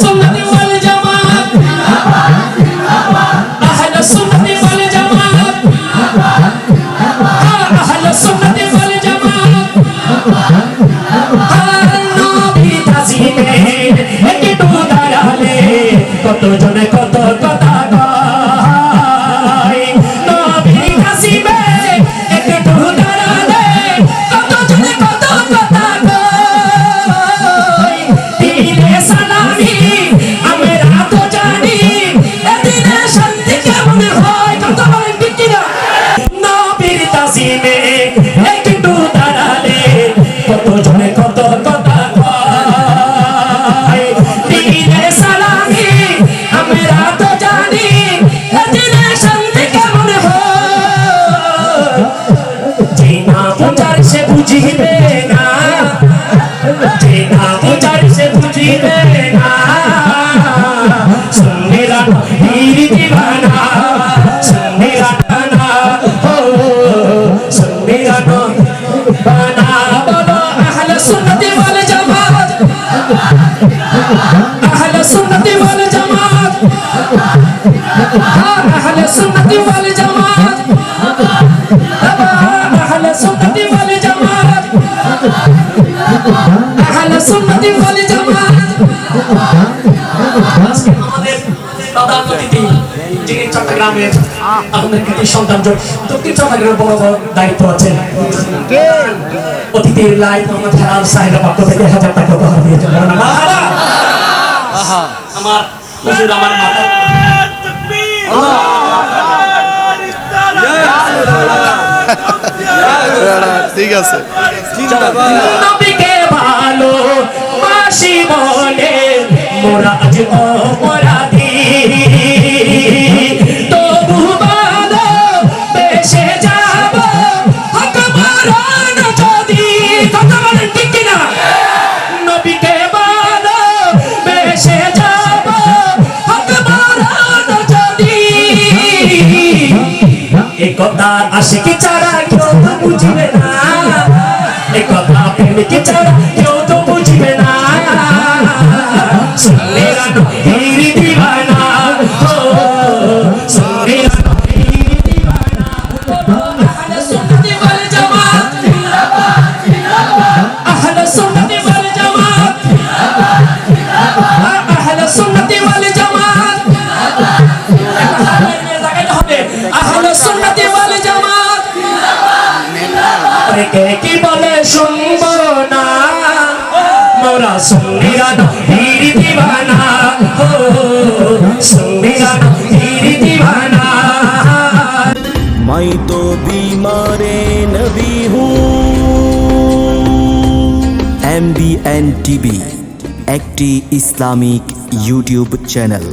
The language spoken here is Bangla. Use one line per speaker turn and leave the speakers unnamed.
সুন্নাত ওয়াল জামাত, আহলে সুন্নাত ওয়াল জামাত আহলে সুন্নাত ওয়াল জামাত। নবী তাজিমে একটু দাঁড়ালে কত জনে কত কথা কত আহলে সুন্নতি ওয়াল জামাত। আহলে সুন্নতি ওয়াল জামাত। আহলে সুন্নতি ওয়াল জামাত। আহলে সুন্নতি ওয়াল জামাত। আমাদের প্রধান অতিথি যিনি চট্টগ্রামের আমাদের কৃতি সন্তান জ- দক্ষিণ চট্টগ্রামের বড় বড় দায়িত্ব আছে অতিথির লাইফ মোহাম্মদ হেলাল সাহেবের পক্ষ থেকে হাজার টাকা উপহার দিয়েছেন বলেন আমার হুজুর আমার মাতা
ঠিক আছে
নবীকে ভালো বাসি বলে মোরা আজ আশিকি ছাড়া কেউ তো বুঝবে না। এ কথা প্রেমিকি ছাড়া আর কে কি বলে শুনব না? মোরা সঙ্গীরা ধীর দিবানা। ও সঙ্গীরা ধীর দিবানা।
মাই তো বিমারে নবী হুম। এম বি এন টিভি, একটি ইসলামিক ইউটিউব চ্যানেল।